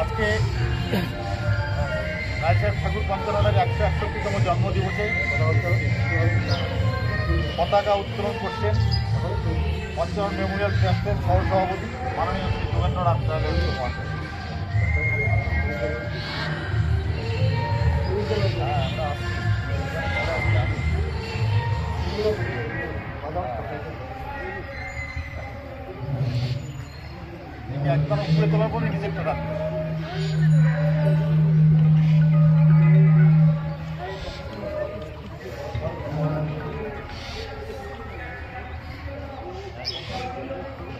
আজকে রায়সাহেব ঠাকুর পঞ্চাননের একশো একষট্টিতম জন্মদিবসে পতাকা উত্তোলন করছেন পঞ্চানন মেমোরিয়াল ট্রাস্টের সহসভাপতি মাননীয় শ্রী যোগেন্দ্রনাথ রায় মহাশয় একবার উপরে তোলার পরে নিজেরটা রাখবেন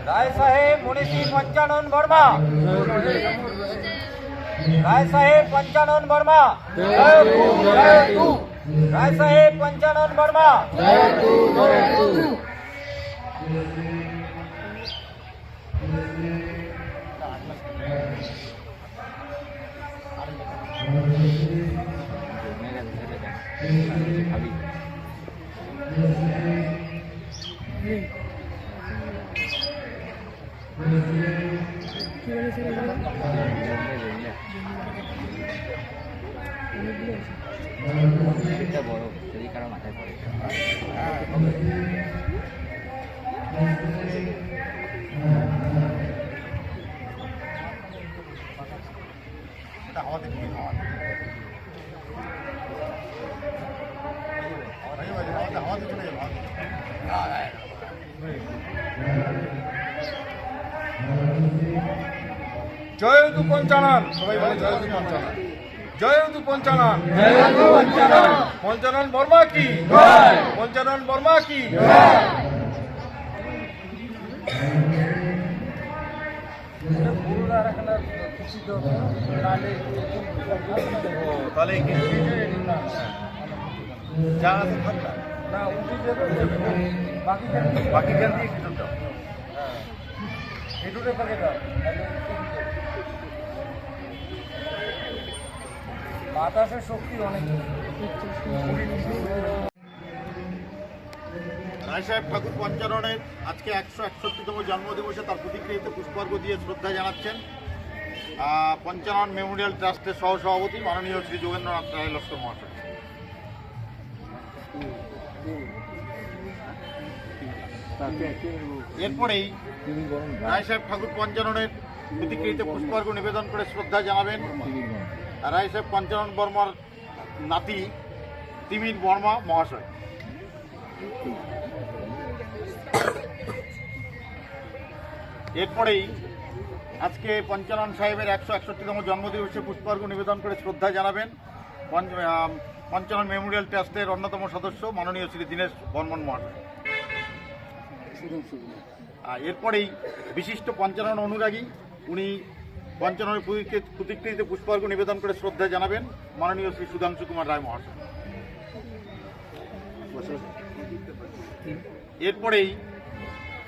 রায় সাহেব মনীষী পঞ্চানন বর্মা। রায় সাহেব পঞ্চানন বর্মা। রায় সাহেব পঞ্চানন বর্মা। এটা আমাদের দিকে হাওয়া আমাদের আমাদের চলে যাবে আমাদের জয়তু পঞ্চানন। সবাই বলে জয়তু পঞ্চানন জয়তু পঞ্চানন। পঞ্চানন বর্মা কি? পঞ্চানন বর্মা কি? তাহলে যা আছে থাকবে। বাকি জ্ঞান দিয়ে। কিছু দাও। বাতাসের শক্তি অনেক। রায় সাহেব ঠাকুর পঞ্চাননের আজকে একশো একষট্টিতম জন্মদিবসে তার প্রতিক্রিয়াতে পুষ্পার্ঘ দিয়ে শ্রদ্ধা জানাচ্ছেন। পঞ্চানন মেমোরিয়াল ট্রাস্টের সহসভাপতি মাননীয় শ্রী যোগেন্দ্রনাথ রায়, লস্কর মহাশয়। এরপরেই রায় সাহেব ঠাকুর পঞ্চাননের প্রতিক্রিয়াতে পুষ্পার্ঘ নিবেদন করে শ্রদ্ধা জানাবেন। রায় সাহেব পঞ্চানন বর্মার নাতি তিমির বর্মা মহাশয়। এরপরেই আজকে পঞ্চানন সাহেবের একশো একষট্টিতম জন্মদিবসে পুষ্পার্ঘ নিবেদন করে শ্রদ্ধা জানাবেন। পঞ্চ- পঞ্চানন মেমোরিয়াল ট্রাস্টের অন্যতম সদস্য মাননীয় শ্রী দীনেশ বর্মন মহাশয়। এরপরেই বিশিষ্ট পঞ্চানন অনুরাগী উনি পঞ্চাননের প্রতিক্রিয়াতে পুষ্পার্ঘ নিবেদন করে শ্রদ্ধা জানাবেন, মাননীয় শ্রী সুধাংশু কুমার রায় মহাশয়। এরপরেই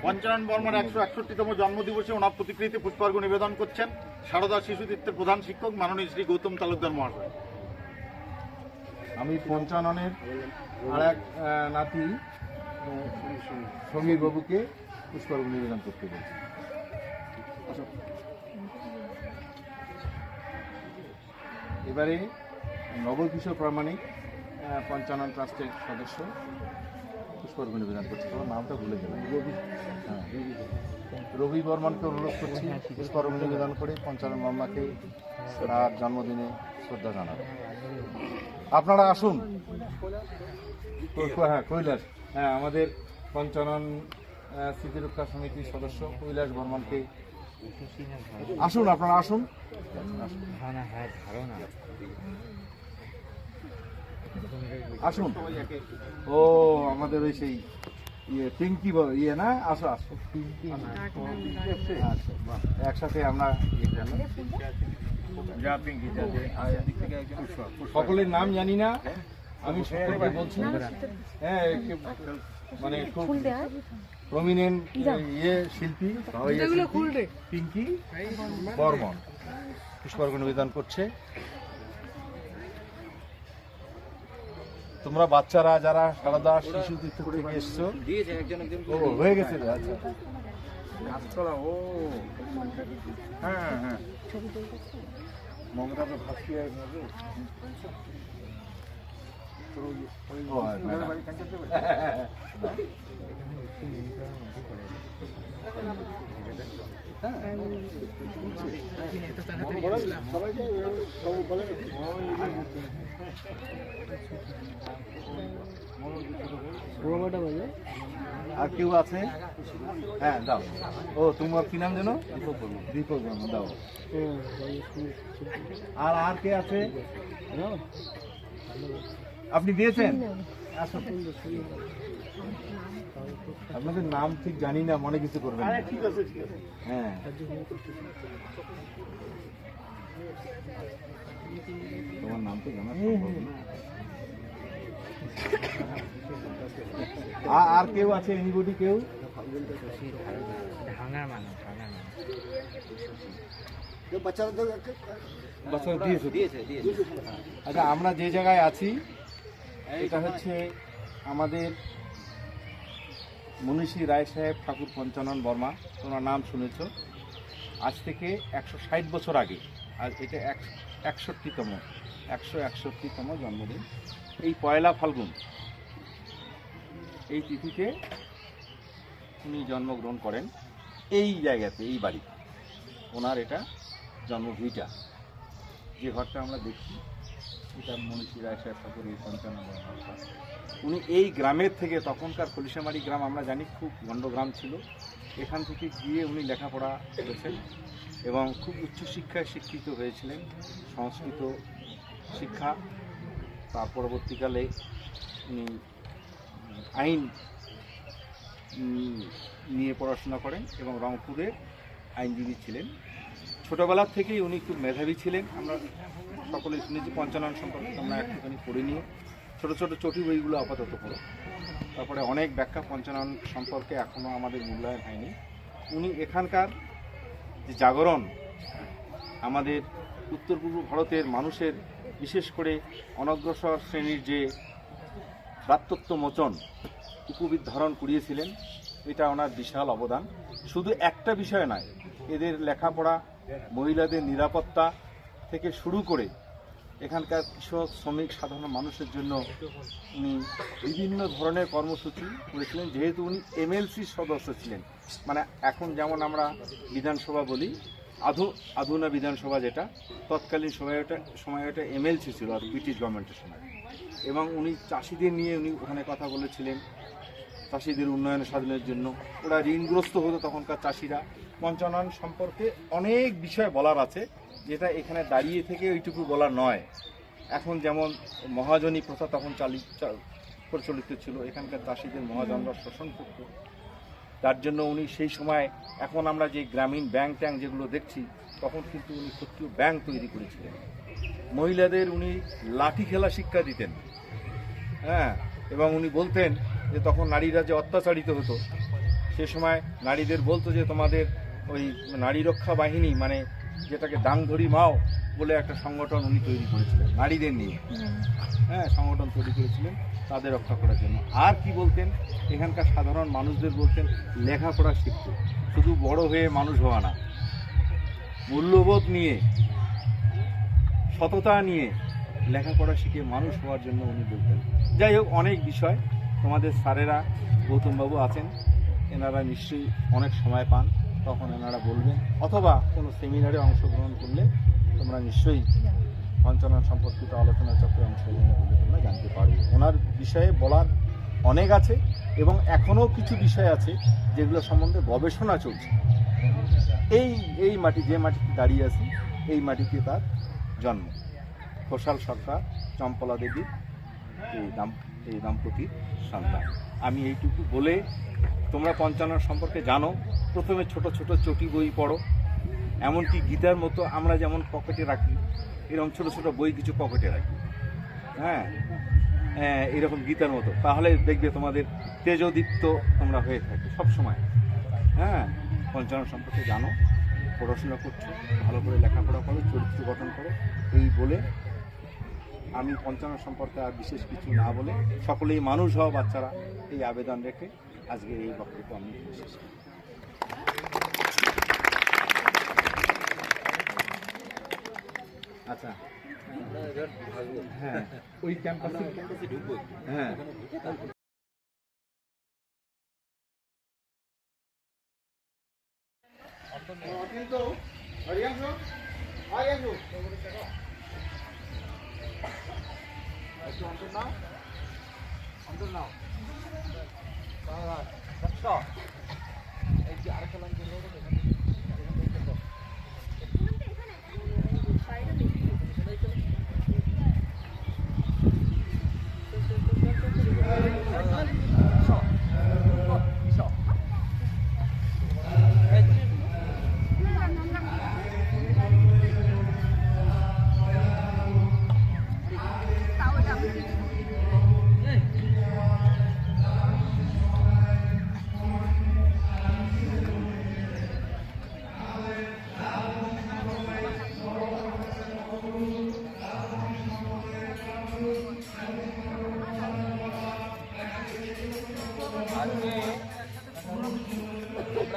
পঞ্চানন বর্মার একশো একষট্টিতম জন্মদিবসে ওনার প্রতিকৃতিতে পুষ্পার্ঘ নিবেদন করছেন সারদা শিশু তীর্থের প্রধান শিক্ষক মাননীয় শ্রী গৌতম তালুকদার মহাশয়। আমি পঞ্চাননের আর এক নাতি সমীর বাবুকে পুষ্পার্ঘ নিবেদন করতে বলছি। এবারে নবকিশোর প্রামাণিক পঞ্চানন ট্রাস্টের সদস্য। পুষ্পার্ঘ নিবেদন করছে তোমার নামটা ভুলে গেলাম। রবি। হ্যাঁ। রবি। বর্মনকে অনুরোধ করছি পুষ্পার্ঘ নিবেদন করে পঞ্চানন বর্মাকে তার জন্মদিনে শ্রদ্ধা জানাবে। আপনারা আসুন। হ্যাঁ কৈলাস। হ্যাঁ আমাদের পঞ্চানন স্মৃতিরক্ষা সমিতির সদস্য কৈলাস বর্মনকে। আসুন আপনারা আসুন। ধারণা হ্যাঁ ধারণা। আসুন। ও আমাদের ওই সেই ইয়ে পিঙ্কি ইয়ে না? আসো আসো। আচ্ছা, একসাথে আমরা ইয়ে সকলের নাম জানি না। আমি সকলকে বলছি হ্যাঁ মানে খুব প্রমিনেন্ট ইয়ে শিল্পী। ইয়ে শিল্পী, পিঙ্কি বর্মন। পুষ্পার্ঘ নিবেদন করছে। তোমরা বাচ্চারা যারা সারদা শিশু তীর্থ থেকে এসছো হয়ে গেছে আচ্ছা। ও। হ্যাঁ হ্যাঁ। মমতা তো ও, ম্যাডাম। আর কেউ আছে? হ্যাঁ দাও। ও, তোমার কি নাম যেন? দীপক বর্মন দাও। আর আর কে আছে? আপনি দিয়েছেন। আপনাদের নাম ঠিক জানি না মনে কিছু করবেন না। হ্যাঁ। তোমার নাম তো জানা আর কেউ আছে এনিবডি কেউ? বাচ্চারা দিয়েছে। আচ্ছা আমরা যে জায়গায় আছি এটা হচ্ছে আমাদের মনীষী রায় সাহেব, ঠাকুর পঞ্চানন বর্মা তোমার নাম শুনেছ। আজ থেকে একশো ষাট বছর আগে, আর এটা এক একষট্টিতম, একশো একষট্টিতম জন্মদিন। এই পয়লা ফাল্গুন, এই তিথিতে উনি জন্মগ্রহণ করেন এই জায়গাতে, এই বাড়িতে। ওনার এটা জন্মভূমিটা যে ঘরটা আমরা দেখছি এটা মনীষী রায় ঠাকুর এই উনি এই গ্রামের থেকে তখনকার কলিশামারি গ্রাম আমরা জানি খুব গণ্ড গ্রাম ছিল। এখান থেকে গিয়ে উনি লেখাপড়া করেছেন এবং খুব উচ্চশিক্ষায় শিক্ষিত হয়েছিলেন। সংস্কৃত শিক্ষা, তার পরবর্তীকালে উনি আইন নিয়ে পড়াশোনা করেন এবং রংপুরের আইনজীবী ছিলেন। ছোটবেলার থেকেই উনি খুব মেধাবী ছিলেন। আমরা সকলে শুনেছি পঞ্চানন সম্পর্কে, আমরা একটুখানি পড়ে নিয়ে ছোটো ছোটো চটি বইগুলো আপাতত পড়ো। তারপরে অনেক ব্যাখ্যা পঞ্চানন সম্পর্কে এখনও আমাদের মূল্যায়ন হয়নি। উনি এখানকার যে জাগরণ, আমাদের উত্তর পূর্ব ভারতের মানুষের বিশেষ করে অনগ্রসর শ্রেণির যে ভ্রাতৃত্ব মোচন উপবিদ ধারণ করিয়েছিলেন, এটা ওনার বিশাল অবদান। শুধু একটা বিষয় নয়, এদের লেখাপড়া মহিলাদের নিরাপত্তা থেকে শুরু করে এখানকার কৃষক, শ্রমিক, সাধারণ মানুষের জন্য উনি বিভিন্ন ধরনের কর্মসূচি করেছিলেন। যেহেতু উনি এমএলসির সদস্য ছিলেন মানে এখন যেমন আমরা বিধানসভা বলি, আধু, আধুনা বিধানসভা যেটা, তৎকালীন সময় ওটা সময় ওটা এমএলসি ছিল, আর ব্রিটিশ গভর্নমেন্টের সময়। এবং উনি চাষিদের নিয়ে উনি ওখানে কথা বলেছিলেন, চাষিদের উন্নয়ন সাধনের জন্য। ওরা ঋণগ্রস্ত হতো তখনকার চাষিরা। পঞ্চানন সম্পর্কে অনেক বিষয় বলার আছে, যেটা এখানে দাঁড়িয়ে থেকে ওইটুকু বলা নয়। এখন যেমন মহাজনী প্রথা তখন চালি প্রচলিত ছিল, এখানকার চাষিদের মহাজনরা শোষণ করত। তার জন্য উনি সেই সময়, এখন আমরা যে গ্রামীণ ব্যাংক ট্যাঙ্ক যেগুলো দেখছি, তখন কিন্তু উনি ক্ষত্রিয় ব্যাংক তৈরি করেছিলেন। মহিলাদের উনি লাঠি খেলা শিক্ষা দিতেন। হ্যাঁ এবং উনি বলতেন যে তখন নারীরা যে অত্যাচারিত হতো, সে সময় নারীদের বলতো যে তোমাদের ওই নারী রক্ষা বাহিনী মানে যেটাকে ডাংধরি মাও বলে একটা সংগঠন উনি তৈরি করেছিলেন, নারীদের নিয়ে। হ্যাঁ সংগঠন তৈরি করেছিলেন, তাদের রক্ষা করার জন্য। আর কি বলতেন? এখানকার সাধারণ মানুষদের বলতেন, লেখাপড়া শিখতে। শুধু বড় হয়ে মানুষ হওয়া না, মূল্যবোধ নিয়ে, সততা নিয়ে লেখাপড়া শিখে মানুষ হওয়ার জন্য উনি বলতেন। যাই হোক, অনেক বিষয়। তোমাদের স্যারেরা গৌতমবাবু আছেন, এনারা নিশ্চয়ই অনেক সময় পান। তখন এনারা বলবেন, অথবা কোনো সেমিনারে অংশগ্রহণ করলে তোমরা নিশ্চয়ই পঞ্চানন সম্পর্কিত আলোচনা চক্রে অংশগ্রহণ করলে তোমরা জানতে পারবে। ওনার বিষয়ে বলার অনেক আছে এবং এখনও কিছু বিষয় আছে যেগুলো সম্বন্ধে গবেষণা চলছে। এই এই মাটি, যে মাটিতে দাঁড়িয়ে আছি, এই মাটিতে তার জন্ম। ঘোষাল সরকার, চম্পলা দেবীর এই দাম এই দম্পতির সন্তান। আমি এইটুকু বলে তোমরা পঞ্চানন সম্পর্কে জানো প্রথমে ছোট ছোট চটি বই পড়ো। এমনকি গীতার মতো আমরা যেমন পকেটে রাখি এরকম ছোট ছোট বই কিছু পকেটে রাখি। হ্যাঁ? হ্যাঁ, এরকম গীতার মতো। তাহলে দেখবে তোমাদের তেজদীপ্ত তোমরা হয়ে থাকে সব সময় হ্যাঁ? পঞ্চানন সম্পর্কে জানো পড়াশোনা করছ ভালো করে লেখাপড়া করো চরিত্র গঠন করো। এই বলে আমি পঞ্চানন সম্পর্কে আর বিশেষ কিছু না বলে সকলেই মানুষ হওয়া বাচ্চারা এই আবেদন রেখে আজকে এই বক্তব্য আমি শেষ করছি। আচ্ছা হ্যাঁ ওই ক্যাম্পাসে ঢুকবো হ্যাঁ আজকে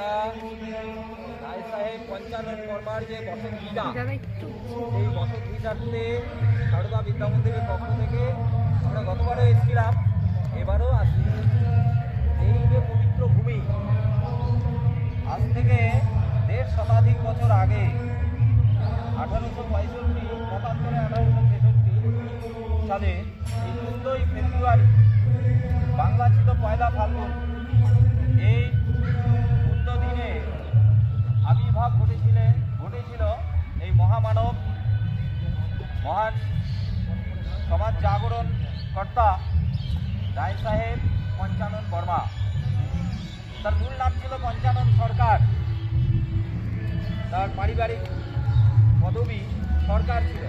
আমরা রায় সাহেব পঞ্চানন বর্মার যে বসত ভিটা এই বসত ভিটাতে সারদা বিদ্যা মন্দিরের পক্ষ থেকে আমরা গতবারও এসেছিলাম এবারও আসছি এই যে পবিত্র ভূমি আজ থেকে দেড় শতাধিক বছর আগে আঠারোশো পঁয়ষট্টি মতান্তরে আঠারোশো ছেষট্টি সালে এই চোদ্দোই ফেব্রুয়ারি বাংলা ছিল পয়লা ফাল্গুন এই আবির্ভাব ঘটেছিলেন ঘটেছিল এই মহামানব, মহান সমাজ জাগরণ কর্তা রায় সাহেব পঞ্চানন বর্মা। তার মূল নাম ছিল পঞ্চানন সরকার। তার পারিবারিক পদবী সরকার ছিল।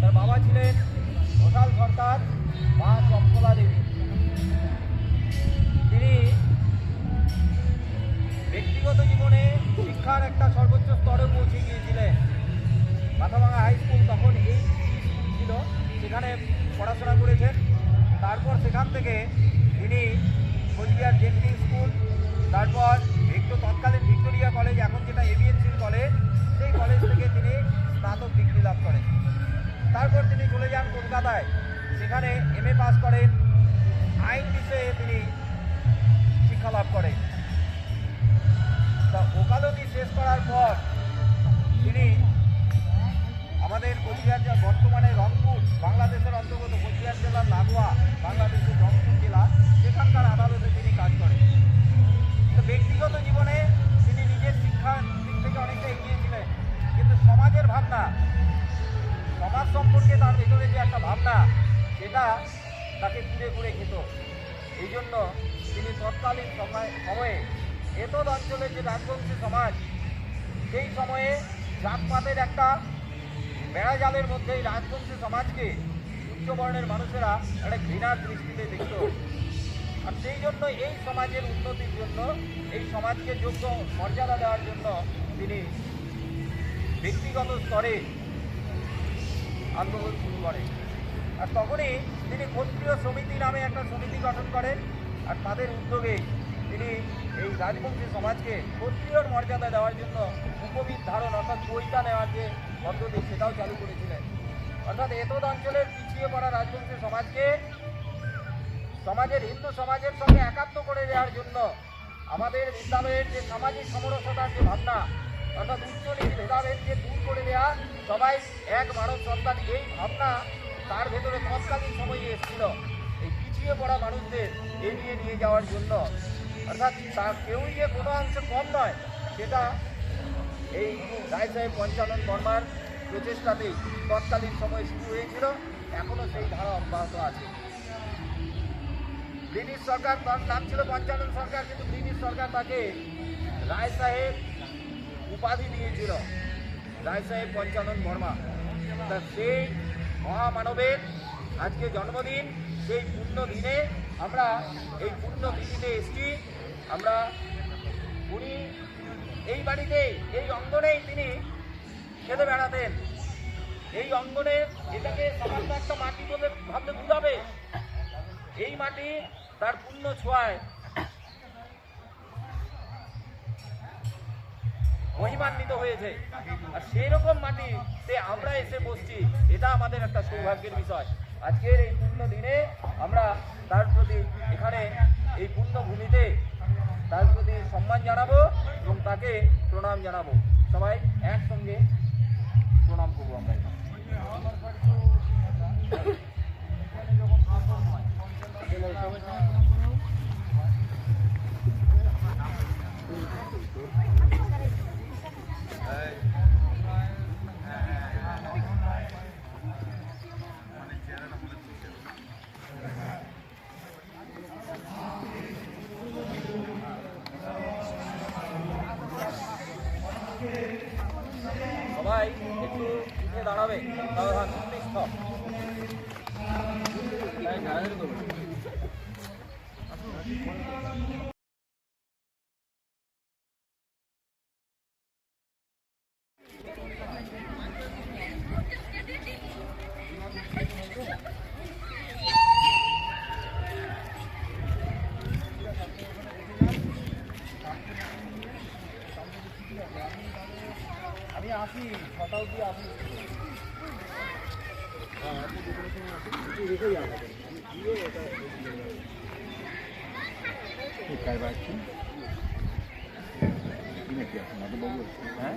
তার বাবা ছিলেন ঘোষাল সরকার, মা চম্পলা দেবী। তিনি ব্যক্তিগত জীবনে শিক্ষার একটা সর্বোচ্চ স্তরে পৌঁছে গিয়েছিলেন মাথাভাঙা হাই স্কুল তখন এই ছিল, সেখানে পড়াশোনা করেছেন। তারপর সেখান থেকে তিনি কোচবিহার জেনকি স্কুল, তারপর একটু তৎকালীন ভিক্টোরিয়া কলেজ, এখন যেটা এবিএনসির কলেজ, সেই কলেজ থেকে তিনি স্নাতক ডিগ্রি লাভ করেন। তারপর তিনি চলে যান কলকাতায়। সেখানে এম পাস করেন। আইন বিষয়ে তিনি শিক্ষা লাভ করেন। তা ওকালতি শেষ করার পর তিনি আমাদের কোচবিহার জেলা বর্তমানে রংপুর, বাংলাদেশের অন্তর্গত কোচবিহার জেলার লাগোয়া, বাংলাদেশের রংপুর জেলা, সেখানকার আদালতে তিনি কাজ করেন। তো ব্যক্তিগত জীবনে তিনি নিজের শিক্ষার দিক থেকে অনেকটা এগিয়েছিলেন কিন্তু সমাজের ভাবনা, সমাজ সম্পর্কে তার ভেতরে যে একটা ভাবনা, সেটা তাকে ঘুরে ঘুরে খেত। এই জন্য তিনি তৎকালীন সময় সময়ে এতদ অঞ্চলের যে রাজবংশী সমাজ, সেই সময়ে জাতপাতের একটা বেড়াজালের মধ্যে এই রাজবংশী সমাজকে উচ্চবর্ণের মানুষেরা একটা ঘৃণার দৃষ্টিতে দেখত। আর সেই জন্য এই সমাজের উন্নতির জন্য, এই সমাজকে যোগ্য মর্যাদা দেওয়ার জন্য তিনি ব্যক্তিগত স্তরে আন্দোলন শুরু করেন। আর তখনই তিনি ক্ষত্রিয় সমিতি নামে একটা সমিতি গঠন করেন। আর তাদের উদ্যোগে তিনি এই রাজবংশী সমাজকে ক্ষত্রিয়র মর্যাদা দেওয়ার জন্য উপবিদ ধারণ অর্থাৎ বইটা নেওয়ার যে পদ্ধতি সেটাও চালু করেছিলেন। অর্থাৎ এতদ অঞ্চলের পিছিয়ে পড়া রাজবংশী সমাজকে সমাজের, হিন্দু সমাজের সঙ্গে একাত্ম করে দেওয়ার জন্য আমাদের বিদ্যালয়ের যে সামাজিক সমরসতার যে ভাবনা, অর্থাৎ উচ্চনীতি ভেদাভেদ যে দূর করে দেওয়া সবাই এক মানব সন্তান, এই ভাবনা তার ভেতরে তৎকালীন সময়ে এসেছিল। এই পিছিয়ে পড়া মানুষদের এগিয়ে নিয়ে যাওয়ার জন্য অর্থাৎ তার কেউই যে কোনো অংশে কম নয়, সেটা এই রায় সাহেব পঞ্চানন বর্মার প্রচেষ্টাতেই তৎকালীন সময় শুরু হয়েছিল এখনও সেই ধারা অব্যাহত আছে। ব্রিটিশ সরকার তার নাম ছিল পঞ্চানন সরকার, কিন্তু ব্রিটিশ সরকার তাকে রায় সাহেব উপাধি দিয়েছিল, রায় সাহেব পঞ্চানন বর্মা। তা সেই মহামানবের আজকে জন্মদিন, সেই পূর্ণ দিনে আমরা এই পূর্ণ তিথিতে এসছি। আমরা উনি এই বাড়িতেই এই অঙ্গনেই তিনি খেলে বেড়াতেন। এই অঙ্গনে এটাকে সামান্য একটা মাটি বলে ভাবলে বুঝাবে এই মাটি তার পূর্ণ ছোঁয়ায়। মহিমান্বিত হয়েছে। আর সেই রকম মাটিতে আমরা এসে বসছি, এটা আমাদের একটা সৌভাগ্যের বিষয়। আজকের এই পূর্ণ দিনে আমরা তার প্রতি এখানে এই পূর্ণ ভূমিতে তার প্রতি সম্মান জানাব এবং তাকে প্রণাম জানাব। সবাই একসঙ্গে প্রণাম করব আমরা সবাই একটু উঠে দাঁড়াবে সাবধান নিষ্ঠ আমি আসি ছটা অবধি আসি काय बाकी নাকি আপনার বাবু হ্যাঁ